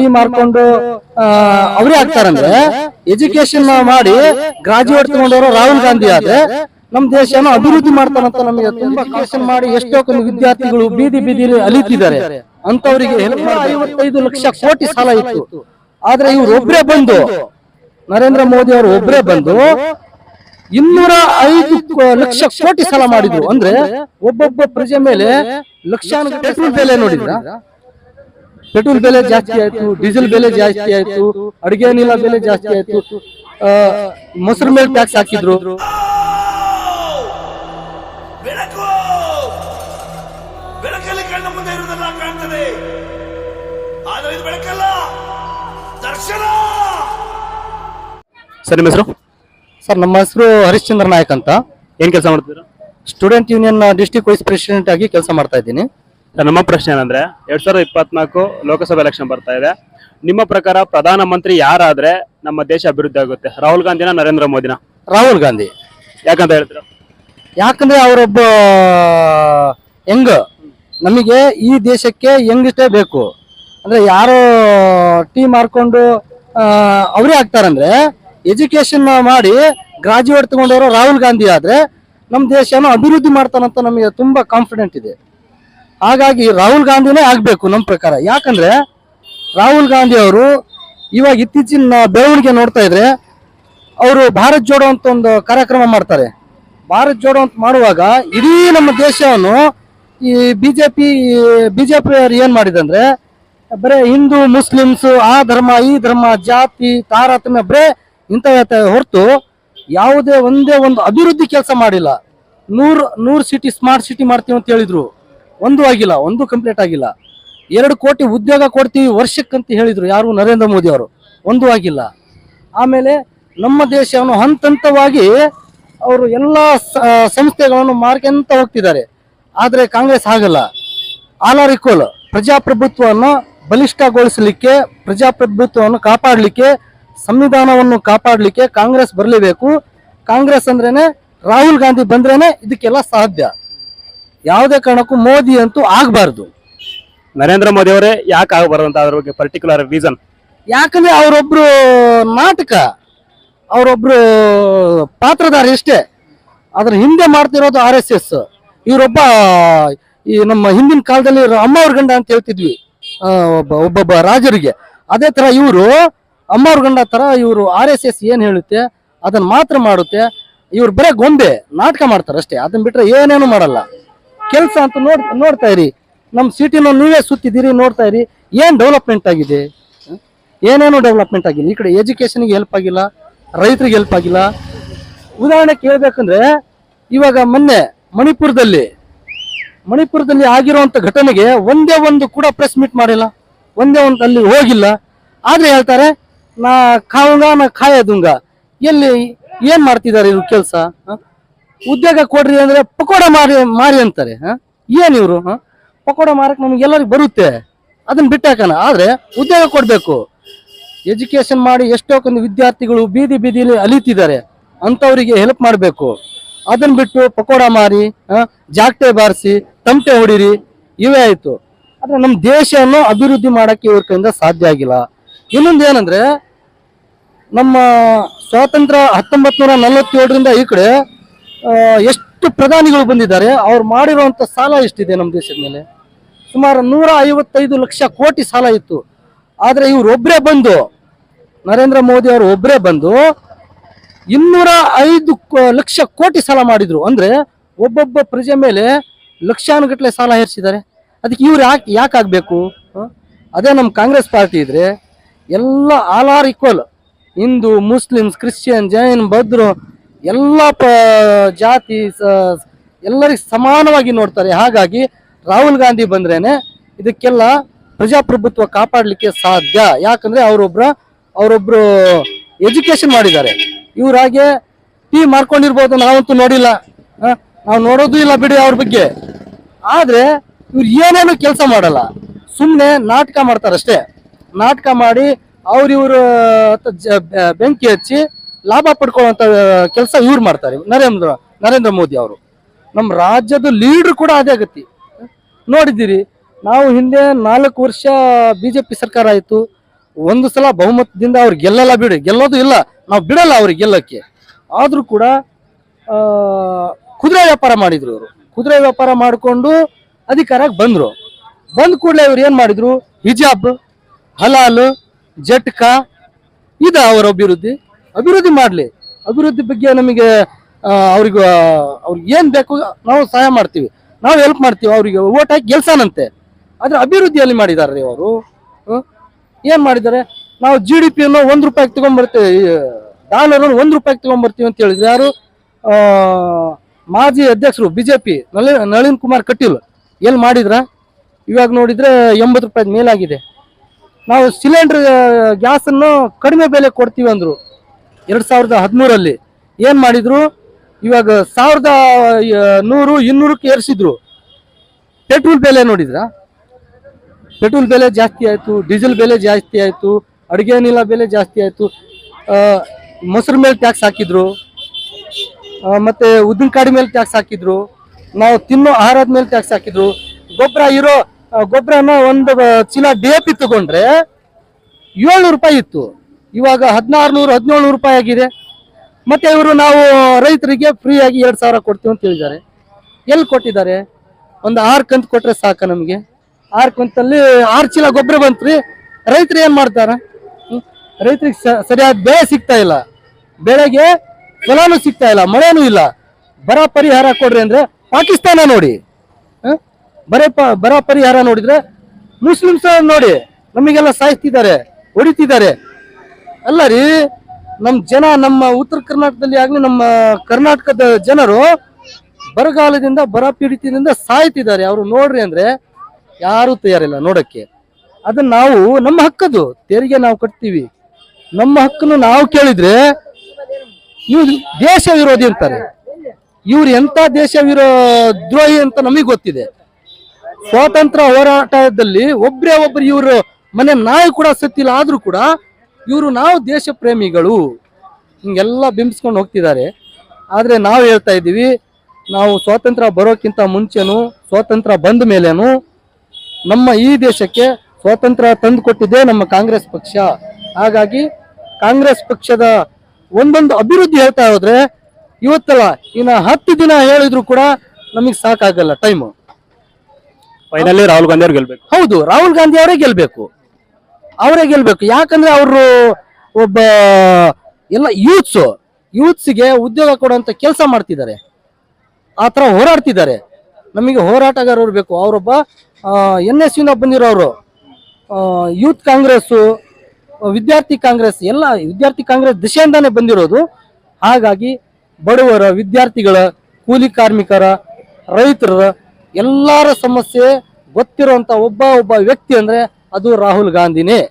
P ಮಾಡ್ಕೊಂಡು ಅವರೇ ಆಗ್ತಾರಂದ್ರೆ ಎಜುಕೇಶನ್ ಮಾಡಿ ಗ್ರಾಜುಯೇಟ್ ತಗೊಂಡವರು ರಾಹುಲ್ ಗಾಂಧಿ ಆದ್ರೆ ನಮ್ ದೇಶನ ಅಭಿವೃದ್ಧಿ ಮಾಡ್ತಾರಂತ ನಮಗೆ ತುಂಬಾ ಕಾಶನ್ ಮಾಡಿ ಎಷ್ಟೋ ವಿದ್ಯಾರ್ಥಿಗಳು ಬೀದಿ ಬೀದಿಲಿ ಅಲಿತಿದ್ದಾರೆ. ಅಂತವರಿಗೆ ಐವತ್ತೈದು ಲಕ್ಷ ಕೋಟಿ ಸಾಲ ಇತ್ತು. ಆದ್ರೆ ಇವ್ರು ಒಬ್ರೇ ಬಂದು, ನರೇಂದ್ರ ಮೋದಿ ಅವರು ಒಬ್ರೇ ಬಂದು ಇನ್ನೂರ ಐದು ಲಕ್ಷ ಕೋಟಿ ಸಾಲ ಮಾಡಿದ್ರು. ಅಂದ್ರೆ ಒಬ್ಬೊಬ್ಬ ಪ್ರಜೆ ಮೇಲೆ ಲಕ್ಷಾನು ಬೆಲೆ ನೋಡಿದ್ರ? ಪೆಟ್ರೋಲ್ ಬೆಲೆ ಜಾಸ್ತಿ ಆಯ್ತು ಡೀಸೆಲ್ ಬೆಲೆ ಜಾಸ್ತಿ ಆಯ್ತು ಅಡಿಗೆ ಅನಿಲ ಬೆಲೆ ಜಾಸ್ತಿ ಆಯ್ತು. ಮೊಸರು ಮೇಲೆ ಟ್ಯಾಕ್ಸ್ ಹಾಕಿದ್ರು. ಬೆಳಕು! ಬೆಳಕಲ್ಲಿ ಕಣ್ಣ ಮುಂದೆ ಇರುವುದೆಲ್ಲ ಕಾಣ್ತದೆ. ಆದರೆ ಇದು ಬೆಳಕಲ್ಲ ದರ್ಶನ! ಸರ್ ನಿಮ್ಮ ಹೆಸರು? ಸರ್ ನಮ್ಮ ಹೆಸರು ಹರಿಶ್ಚಂದ್ರ ನಾಯಕ್ ಅಂತ. ಏನ್ ಕೆಲಸ ಮಾಡ್ತೀರಾ student union district vice president ಆಗಿ ಕೆಲಸ ಮಾಡ್ತಾ ಇದ್ದೀನಿ. ನಮ್ಮ ಪ್ರಶ್ನೆ ಏನಂದ್ರೆ ಎರಡ್ ಸಾವಿರದ ಇಪ್ಪತ್ನಾಲ್ಕು ಲೋಕಸಭಾ ಎಲೆಕ್ಷನ್ ಬರ್ತಾ ಇದೆ. ನಿಮ್ಮ ಪ್ರಕಾರ ಪ್ರಧಾನಮಂತ್ರಿ ಯಾರಾದ್ರೆ ನಮ್ಮ ದೇಶ ಅಭಿವೃದ್ಧಿ ಆಗುತ್ತೆ? ರಾಹುಲ್ ಗಾಂಧಿನ ನರೇಂದ್ರ ಮೋದಿನ? ರಾಹುಲ್ ಗಾಂಧಿ. ಯಾಕಂತ ಹೇಳ್ತೀರಾ? ಯಾಕಂದ್ರೆ ಅವರೊಬ್ಬ ಯಂಗ್ ನಮಗೆ ಈ ದೇಶಕ್ಕೆ ಹೆಂಗಿಷ್ಟೇ ಬೇಕು. ಅಂದ್ರೆ ಯಾರು ಟೀ ಮಾರ್ಕೊಂಡು ಅವರೇ ಆಗ್ತಾರಂದ್ರೆ ಎಜುಕೇಶನ್ ಮಾಡಿ ಗ್ರಾಜುಯೇಟ್ ತಗೊಂಡವರು ರಾಹುಲ್ ಗಾಂಧಿ ಆದ್ರೆ ನಮ್ಮ ದೇಶನ ಅಭಿವೃದ್ಧಿ ಮಾಡ್ತಾನಂತ ನಮಗೆ ತುಂಬಾ ಕಾನ್ಫಿಡೆಂಟ್ ಇದೆ. ಹಾಗಾಗಿ ರಾಹುಲ್ ಗಾಂಧಿನೇ ಆಗಬೇಕು ನಮ್ಮ ಪ್ರಕಾರ. ಯಾಕಂದ್ರೆ ರಾಹುಲ್ ಗಾಂಧಿ ಅವರು ಇವಾಗ ಇತ್ತೀಚಿನ ಬೆಳವಣಿಗೆ ನೋಡ್ತಾ ಇದ್ರೆ ಅವರು ಭಾರತ್ ಜೋಡೋ ಅಂತ ಒಂದು ಕಾರ್ಯಕ್ರಮ ಮಾಡ್ತಾರೆ. ಭಾರತ್ ಜೋಡೋ ಅಂತ ಮಾಡುವಾಗ ಇಡೀ ನಮ್ಮ ದೇಶವನ್ನು ಈ ಬಿಜೆಪಿ ಅವರು ಏನ್ ಮಾಡಿದಂದ್ರೆ ಬರೇ ಹಿಂದೂ, ಮುಸ್ಲಿಮ್ಸ್, ಆ ಧರ್ಮ, ಈ ಧರ್ಮ, ಜಾತಿ, ತಾರತಮ್ಯ ಬರೇ ಇಂಥ ಹೊರತು ಯಾವುದೇ ಒಂದೇ ಒಂದು ಅಭಿವೃದ್ಧಿ ಕೆಲಸ ಮಾಡಿಲ್ಲ. ನೂರು ನೂರು ಸಿಟಿ ಸ್ಮಾರ್ಟ್ ಸಿಟಿ ಮಾಡ್ತೀವಿ ಅಂತ ಹೇಳಿದ್ರು. ಒಂದು ಆಗಿಲ್ಲ, ಒಂದು ಕಂಪ್ಲೀಟ್ ಆಗಿಲ್ಲ. ಎರಡು ಕೋಟಿ ಉದ್ಯೋಗ ಕೊಡ್ತೀವಿ ವರ್ಷಕ್ಕಂತ ಹೇಳಿದರು ಯಾರು ನರೇಂದ್ರ ಮೋದಿ ಅವರು. ಒಂದು ಆಗಿಲ್ಲ. ಆಮೇಲೆ ನಮ್ಮ ದೇಶವನ್ನು ಹಂತ ಹಂತವಾಗಿ ಅವರು ಎಲ್ಲ ಸಂಸ್ಥೆಗಳನ್ನು ಮಾರ್ಕೆಂತ ಹೋಗ್ತಿದ್ದಾರೆ. ಆದರೆ ಕಾಂಗ್ರೆಸ್ ಆಗಲ್ಲ ಆಲ್ ಆರ್ ಈಕ್ವಲ್ ಪ್ರಜಾಪ್ರಭುತ್ವವನ್ನು ಬಲಿಷ್ಠಗೊಳಿಸಲಿಕ್ಕೆ, ಪ್ರಜಾಪ್ರಭುತ್ವವನ್ನು ಕಾಪಾಡಲಿಕ್ಕೆ, ಸಂವಿಧಾನವನ್ನು ಕಾಪಾಡಲಿಕ್ಕೆ ಕಾಂಗ್ರೆಸ್ ಬರಲೇಬೇಕು. ಕಾಂಗ್ರೆಸ್ ಅಂದ್ರೇನೆ ರಾಹುಲ್ ಗಾಂಧಿ ಬಂದ್ರೇನೆ ಇದಕ್ಕೆಲ್ಲ ಸಾಧ್ಯ. ಯಾವುದೇ ಕಾರಣಕ್ಕೂ ಮೋದಿ ಅಂತೂ ಆಗಬಾರ್ದು. ನರೇಂದ್ರ ಮೋದಿ ಅವರೇ ಯಾಕೆ ಆಗಬಾರ್ದು ಅಂತ ಅದ್ರ ಬಗ್ಗೆ ಪರ್ಟಿಕ್ಯುಲರ್ ರೀಸನ್ ಯಾಕಂದ್ರೆ ಅವರೊಬ್ರು ನಾಟಕ ಅವರೊಬ್ರು ಪಾತ್ರಧಾರಿ ಇಷ್ಟೇ ಅದ್ರ ಹಿಂದೆ ಮಾಡ್ತಿರೋದು ಆರ್ ಎಸ್ ಎಸ್ ಇವರೊಬ್ಬ ಈ ನಮ್ಮ ಹಿಂದಿನ ಕಾಲದಲ್ಲಿ ಅಮ್ಮವ್ರ ಗಂಡ ಅಂತ ಹೇಳ್ತಿದ್ವಿ ಒಬ್ಬ ಒಬ್ಬೊಬ್ಬ ರಾಜರಿಗೆ. ಅದೇ ತರ ಇವರು ಅಮ್ಮವ್ರ ಗಂಡ ತರ ಇವರು ಆರ್ ಎಸ್ ಎಸ್ ಏನ್ ಹೇಳುತ್ತೆ ಅದನ್ನ ಮಾತ್ರ ಮಾಡುತ್ತೆ. ಇವ್ರು ಬರೇ ಗೊಂಬೆ ನಾಟಕ ಮಾಡ್ತಾರೆ ಅಷ್ಟೇ ಅದನ್ನ ಬಿಟ್ರೆ ಏನೇನು ಮಾಡಲ್ಲ. ಕೆಲಸ ಅಂತ ನೋಡ್, ನೋಡ್ತಾ ಇರಿ. ನಮ್ಮ ಸಿಟಿನ ನೀವೇ ಸುತ್ತಿದ್ದೀರಿ, ನೋಡ್ತಾ ಇರಿ. ಏನು ಡೆವಲಪ್ಮೆಂಟ್ ಆಗಿದೆ? ಏನೇನು ಡೆವಲಪ್ಮೆಂಟ್ ಆಗಿಲ್ಲ ಈ ಕಡೆ ಎಜುಕೇಶನ್ಗೆ ಹೆಲ್ಪ್ ಆಗಿಲ್ಲ, ರೈತರಿಗೆ ಹೆಲ್ಪ್ ಆಗಿಲ್ಲ. ಉದಾಹರಣೆ ಕೇಳ್ಬೇಕಂದ್ರೆ, ಇವಾಗ ಮೊನ್ನೆ ಮಣಿಪುರದಲ್ಲಿ ಮಣಿಪುರದಲ್ಲಿ ಆಗಿರುವಂಥ ಘಟನೆಗೆ ಒಂದೇ ಒಂದು ಕೂಡ ಪ್ರೆಸ್ ಮೀಟ್ ಮಾಡಿಲ್ಲ. ಒಂದೇ ಒಂದು ಅಲ್ಲಿ ಹೋಗಿಲ್ಲ. ಆದ್ರೆ ಹೇಳ್ತಾರೆ, ನಾ ಕಾವಂಗ, ನಾ ಕಾಯದುಂಗ ಎಲ್ಲಿ ಏನು ಮಾಡ್ತಿದ್ದಾರೆ ಇವ್ರ ಕೆಲಸ? ಉದ್ಯೋಗ ಕೊಡ್ರಿ ಅಂದ್ರೆ ಪಕೋಡ ಮಾರಿ ಮಾರಿ ಅಂತಾರೆ? ಏನ್ ಇವರು ಪಕೋಡ ಮಾರಕ್ ನಮ್ಗೆ ಎಲ್ಲರಿಗೂ ಬರುತ್ತೆ. ಅದನ್ನ ಬಿಟ್ಟಾಕನ ಆದ್ರೆ ಉದ್ಯೋಗ ಕೊಡ್ಬೇಕು. ಎಜುಕೇಶನ್ ಮಾಡಿ ಎಷ್ಟೋ ಕೊಂದು ವಿದ್ಯಾರ್ಥಿಗಳು ಬೀದಿ ಬೀದಿಲಿ ಅಲಿತಿದ್ದಾರೆ. ಅಂತವರಿಗೆ ಹೆಲ್ಪ್ ಮಾಡಬೇಕು. ಅದನ್ನ ಬಿಟ್ಟು ಪಕೋಡ ಮಾರಿ ಜಾಕ್ಟೆ ಬಾರಿಸಿ ತಮಟೆ ಹೊಡೀರಿ, ಇವೇ ಆಯ್ತು. ಆದ್ರೆ ನಮ್ಮ ದೇಶವನ್ನು ಅಭಿವೃದ್ಧಿ ಮಾಡಕ್ಕೆ ಇವ್ರ ಕೈಯಿಂದ ಸಾಧ್ಯ ಆಗಿಲ್ಲ. ಇನ್ನೊಂದು ಏನಂದ್ರೆ, ನಮ್ಮ ಸ್ವಾತಂತ್ರ್ಯ ಹತ್ತೊಂಬತ್ ನೂರ ನಲವತ್ತೇಳರಿಂದ ಈ ಕಡೆ ಎಷ್ಟು ಪ್ರಧಾನಿಗಳು ಬಂದಿದ್ದಾರೆ, ಅವ್ರು ಮಾಡಿರುವಂತ ಸಾಲ ಎಷ್ಟಿದೆ ನಮ್ಮ ದೇಶದ ಮೇಲೆ? ಸುಮಾರು ನೂರ ಐವತ್ತೈದು ಲಕ್ಷ ಕೋಟಿ ಸಾಲ ಇತ್ತು. ಆದ್ರೆ ಇವ್ರು ಒಬ್ಬರೇ ಬಂದು, ನರೇಂದ್ರ ಮೋದಿ ಅವರು ಒಬ್ಬರೇ ಬಂದು ಇನ್ನೂರ ಐದು ಲಕ್ಷ ಕೋಟಿ ಸಾಲ ಮಾಡಿದ್ರು. ಅಂದ್ರೆ ಒಬ್ಬೊಬ್ಬ ಪ್ರಜೆ ಮೇಲೆ ಲಕ್ಷಾನುಗಟ್ಟಲೆ ಸಾಲ ಹೇರಿಸಿದ್ದಾರೆ ಅದಕ್ಕೆ ಇವ್ರು ಯಾಕೆ ಯಾಕೆ ಆಗ್ಬೇಕು? ಅದೇ ನಮ್ಮ ಕಾಂಗ್ರೆಸ್ ಪಾರ್ಟಿ ಇದ್ರೆ ಎಲ್ಲ all are equal. Hindu, Muslims, Christian, Jain, ಬೌದ್ಧರು ಎಲ್ಲ ಪ, ಜಾತಿ ಎಲ್ಲರಿಗೆ ಸಮಾನವಾಗಿ ನೋಡ್ತಾರೆ. ಹಾಗಾಗಿ ರಾಹುಲ್ ಗಾಂಧಿ ಬಂದ್ರೇನೆ ಇದಕ್ಕೆಲ್ಲ ಪ್ರಜಾಪ್ರಭುತ್ವ ಕಾಪಾಡಲಿಕ್ಕೆ ಸಾಧ್ಯ. ಯಾಕಂದ್ರೆ ಅವರೊಬ್ಬರ ಅವರೊಬ್ಬರು ಎಜುಕೇಶನ್ ಮಾಡಿದ್ದಾರೆ. ಇವ್ರಾಗೆ ಟೀ ಮಾಡ್ಕೊಂಡಿರ್ಬೋದು ನಾವಂತೂ ನೋಡಿಲ್ಲ? ನಾವು ನೋಡೋದು ಇಲ್ಲ ಬಿಡಿ ಅವ್ರ ಬಗ್ಗೆ. ಆದರೆ ಇವ್ರು ಏನೇನು ಕೆಲಸ ಮಾಡಲ್ಲ. ಸುಮ್ಮನೆ ನಾಟಕ ಮಾಡ್ತಾರಷ್ಟೇ. ನಾಟಕ ಮಾಡಿ ಅವ್ರಿವ್ರ ಬೆಂಕಿ ಹಚ್ಚಿ ಲಾಭ ಪಡ್ಕೊಳ್ಳುವಂತ ಕೆಲಸ ಇವ್ರು ಮಾಡ್ತಾರೆ. ನರೇಂದ್ರ ನರೇಂದ್ರ ಮೋದಿ ಅವರು. ನಮ್ಮ ರಾಜ್ಯದ ಲೀಡ್ರ್ ಕೂಡ ಅದೇ ಗತಿ ನೋಡಿದ್ದೀರಿ, ನಾವು ಹಿಂದೆ ನಾಲ್ಕು ವರ್ಷ ಬಿಜೆಪಿ ಸರ್ಕಾರ ಆಯಿತು. ಒಂದು ಸಲ ಬಹುಮತದಿಂದ ಅವ್ರು ಗೆಲ್ಲಲ್ಲ ಬಿಡಿ. ಗೆಲ್ಲೋದು ಇಲ್ಲ. ನಾವು ಬಿಡಲ್ಲ ಅವ್ರಿಗೆ ಗೆಲ್ಲಕ್ಕೆ. ಆದರೂ ಕೂಡ ಕುದುರೆ ವ್ಯಾಪಾರ ಮಾಡಿದ್ರು ಇವರು. ಕುದುರೆ ವ್ಯಾಪಾರ ಮಾಡಿಕೊಂಡು ಅಧಿಕಾರಕ್ಕೆ ಬಂದರು. ಬಂದ ಕೂಡಲೇ ಇವ್ರು ಏನು ಮಾಡಿದ್ರು? ಹಿಜಾಬ್, ಹಲಾಲ್, ಜಟ್ಕಾ, ಇದು ಅವರ ಅಭಿವೃದ್ಧಿ. ಅಭಿವೃದ್ಧಿ ಮಾಡಲಿ. ಅಭಿವೃದ್ಧಿ ಬಗ್ಗೆ ನಮಗೆ ಅವ್ರಿಗೆ ಅವ್ರಿಗೆ ಏನ್ ಬೇಕು ನಾವು ಸಹಾಯ ಮಾಡ್ತೀವಿ. ನಾವು ಹೆಲ್ಪ್ ಮಾಡ್ತೀವಿ ಅವರಿಗೆ, ಓಟ್ ಹಾಕಿ ಗೆಲ್ಸಾನಂತೆ. ಆದರೆ ಅಭಿವೃದ್ಧಿಯಲ್ಲಿ ಮಾಡಿದಾರೆ ಅವರು. ಏನು ಮಾಡಿದ್ದಾರೆ? ನಾವು ಜಿ ಡಿ ಪಿಯನ್ನು ಒಂದು ರೂಪಾಯಿಗೆ ತಗೊಂಡ್ಬರ್ತೀವಿ ಡಾಲರನ್ನು ಒಂದು ರೂಪಾಯಿಗೆ ತೊಗೊಂಡ್ಬರ್ತೀವಿ ಅಂತ ಹೇಳಿದ್ರು ಯಾರು? ಮಾಜಿ ಅಧ್ಯಕ್ಷರು ಬಿಜೆಪಿ ನಳಿನ್ ನಳಿನ್ ಕುಮಾರ್ ಕಟೀಲ್ ಎಲ್ಲಿ ಮಾಡಿದ್ರ? ಇವಾಗ ನೋಡಿದರೆ ಎಂಬತ್ತು ರೂಪಾಯಿ ಮೇಲಾಗಿದೆ. ನಾವು ಸಿಲಿಂಡ್ರ್ ಗ್ಯಾಸನ್ನು ಕಡಿಮೆ ಬೆಲೆ ಕೊಡ್ತೀವಿ ಅಂದ್ರು. ಎರಡ್ ಸಾವಿರದ ಹದಿಮೂರಲ್ಲಿ ಏನ್ ಮಾಡಿದ್ರು? ಇವಾಗ ಸಾವಿರದ ನೂರು, ಇನ್ನೂರಕ್ಕೆ ಏರಿಸಿದ್ರು. ಪೆಟ್ರೋಲ್ ಬೆಲೆ ನೋಡಿದ್ರ? ಪೆಟ್ರೋಲ್ ಬೆಲೆ ಜಾಸ್ತಿ ಆಯ್ತು, ಡೀಸೆಲ್ ಬೆಲೆ ಜಾಸ್ತಿ ಆಯ್ತು, ಅಡುಗೆ ಅನಿಲ ಬೆಲೆ ಜಾಸ್ತಿ ಆಯ್ತು ಮೊಸರು ಮೇಲೆ ಟ್ಯಾಕ್ಸ್ ಹಾಕಿದ್ರು ಮತ್ತೆ ಉದ್ದಿನ ಕಾಡಿ ಮೇಲೆ ಟ್ಯಾಕ್ಸ್ ಹಾಕಿದ್ರು, ನಾವು ತಿನ್ನೋ ಆಹಾರದ ಮೇಲೆ ಟ್ಯಾಕ್ಸ್ ಹಾಕಿದ್ರು. ಗೊಬ್ಬರ ಇರೋ ಗೊಬ್ಬರನ ಒಂದು ಚೀಲ ಡಿ ಎ ಪಿ ತಗೊಂಡ್ರೆ ಏಳ್ನೂರು ರೂಪಾಯಿ ಇತ್ತು. ಇವಾಗ ಹದಿನಾರು ನೂರು ಹದಿನೇಳು ನೂರು ರೂಪಾಯಿ ಆಗಿದೆ. ಮತ್ತೆ ಇವರು ನಾವು ರೈತರಿಗೆ ಫ್ರೀ ಆಗಿ ಎರಡ್ ಸಾವಿರ ಕೊಡ್ತೀವಿ ಅಂತ ಹೇಳಿದ್ದಾರೆ. ಎಲ್ಲಿ ಕೊಟ್ಟಿದ್ದಾರೆ? ಒಂದು ಆರು ಕಂತು ಕೊಟ್ಟರೆ ಸಾಕ ನಮಗೆ. ಆರು ಕಂತಲ್ಲಿ ಆರು ಚೀಲ ಗೊಬ್ಬರ ಬಂತ್ರಿ. ರೈತರು ಏನು ಮಾಡ್ತಾರೆ? ರೈತರಿಗೆ ಸರಿಯಾದ ಬೆಳೆ ಸಿಗ್ತಾ ಇಲ್ಲ. ಬೆಳೆಗೆ ಫಲನೂ ಸಿಗ್ತಾ ಇಲ್ಲ, ಮಳೆನೂ ಇಲ್ಲ. ಬರ ಪರಿಹಾರ ಕೊಡ್ರಿ ಅಂದರೆ ಪಾಕಿಸ್ತಾನ ನೋಡಿ. ಬರೇ ಬರ ಪರಿಹಾರ ನೋಡಿದರೆ ಮುಸ್ಲಿಮ್ಸ್ ನೋಡಿ, ನಮಗೆಲ್ಲ ಸಾಯಿಸ್ತಿದ್ದಾರೆ, ಹೊಡಿತಿದ್ದಾರೆ. ಅಲ್ಲ ರೀ, ನಮ್ ಜನ ನಮ್ಮ ಉತ್ತರ ಕರ್ನಾಟಕದಲ್ಲಿ ಆಗ್ಲಿ ನಮ್ಮ ಕರ್ನಾಟಕದ ಜನರು ಬರಗಾಲದಿಂದ, ಬರ ಪೀಡಿತದಿಂದ ಸಾಯ್ತಿದ್ದಾರೆ. ಅವರು ನೋಡ್ರಿ ಅಂದ್ರೆ ಯಾರು ತಯಾರಿಲ್ಲ ನೋಡಕ್ಕೆ. ಅದನ್ನ ನಾವು, ನಮ್ಮ ಹಕ್ಕದು. ತೆರಿಗೆ ನಾವು ಕಟ್ತೀವಿ. ನಮ್ಮ ಹಕ್ಕನ್ನು ನಾವು ಕೇಳಿದ್ರೆ ಇವ್ರು ದೇಶ ವಿರೋಧಿ ಅಂತಾರೆ. ಇವ್ರು ಎಂತ ದೇಶ ವಿರೋ, ದ್ರೋಹಿ ಅಂತ ನಮಗೆ ಗೊತ್ತಿದೆ. ಸ್ವಾತಂತ್ರ್ಯ ಹೋರಾಟದಲ್ಲಿ ಒಬ್ರೇ ಒಬ್ರು ಇವರು ಮನೆ ನಾಯಿ ಕೂಡ ಸತ್ತಿಲ್ಲ, ಆದ್ರೂ ಕೂಡ ಇವರು ನಾವು ದೇಶ ಪ್ರೇಮಿಗಳು ಹಿಂಗೆಲ್ಲ ಬಿಂಬಿಸ್ಕೊಂಡು ಹೋಗ್ತಿದ್ದಾರೆ. ಆದರೆ ನಾವು ಹೇಳ್ತಾ ಇದ್ದೀವಿ ನಾವು ಸ್ವಾತಂತ್ರ್ಯ ಬರೋಕ್ಕಿಂತ ಮುಂಚೆನೂ ಸ್ವಾತಂತ್ರ್ಯ ಬಂದ ಮೇಲೇನು ನಮ್ಮ ಈ ದೇಶಕ್ಕೆ ಸ್ವಾತಂತ್ರ್ಯ ತಂದು ಕೊಟ್ಟಿದ್ದೇ ನಮ್ಮ ಕಾಂಗ್ರೆಸ್ ಪಕ್ಷ. ಹಾಗಾಗಿ ಕಾಂಗ್ರೆಸ್ ಪಕ್ಷದ ಒಂದೊಂದು ಅಭಿವೃದ್ಧಿ ಹೇಳ್ತಾ ಹೋದ್ರೆ ಇವತ್ತಲ್ಲ ಇನ್ನು ಹತ್ತು ದಿನ ಹೇಳಿದ್ರು ಕೂಡ ನಮಗೆ ಸಾಕಾಗಲ್ಲ ಟೈಮು ಫೈನಲಿ ರಾಹುಲ್ ಗಾಂಧಿ ಅವ್ರು ಗೆಲ್ಬೇಕು. ಹೌದು ರಾಹುಲ್ ಗಾಂಧಿ ಅವರೇ ಗೆಲ್ಬೇಕು. ಅವರೇ ಗೆಲ್ಬೇಕು. ಯಾಕಂದ್ರೆ ಅವರು ಒಬ್ಬ, ಎಲ್ಲ ಯೂತ್ಸ್ ಯೂತ್ಸ್ಗೆ ಉದ್ಯೋಗ ಕೊಡುವಂತ ಕೆಲಸ ಮಾಡ್ತಿದ್ದಾರೆ. ಆ ಥರ ಹೋರಾಡ್ತಿದ್ದಾರೆ. ನಮಗೆ ಹೋರಾಟಗಾರರು ಬೇಕು. ಅವರೊಬ್ಬ ಎನ್ ಎಸ್ ಯುನ ಬಂದಿರೋರು ಯೂತ್ ಕಾಂಗ್ರೆಸ್ಸು, ವಿದ್ಯಾರ್ಥಿ ಕಾಂಗ್ರೆಸ್, ಎಲ್ಲ ವಿದ್ಯಾರ್ಥಿ ಕಾಂಗ್ರೆಸ್ ದಿಶೆಯಿಂದಾನೇ ಬಂದಿರೋದು. ಹಾಗಾಗಿ ಬಡವರ, ವಿದ್ಯಾರ್ಥಿಗಳ, ಕೂಲಿ ಕಾರ್ಮಿಕರ ರೈತರ ಎಲ್ಲರ ಸಮಸ್ಯೆ ಗೊತ್ತಿರುವಂತ ಒಬ್ಬ ಒಬ್ಬ ವ್ಯಕ್ತಿ ಅಂದ್ರೆ ಅದು ರಾಹುಲ್ ಗಾಂಧಿನೇ.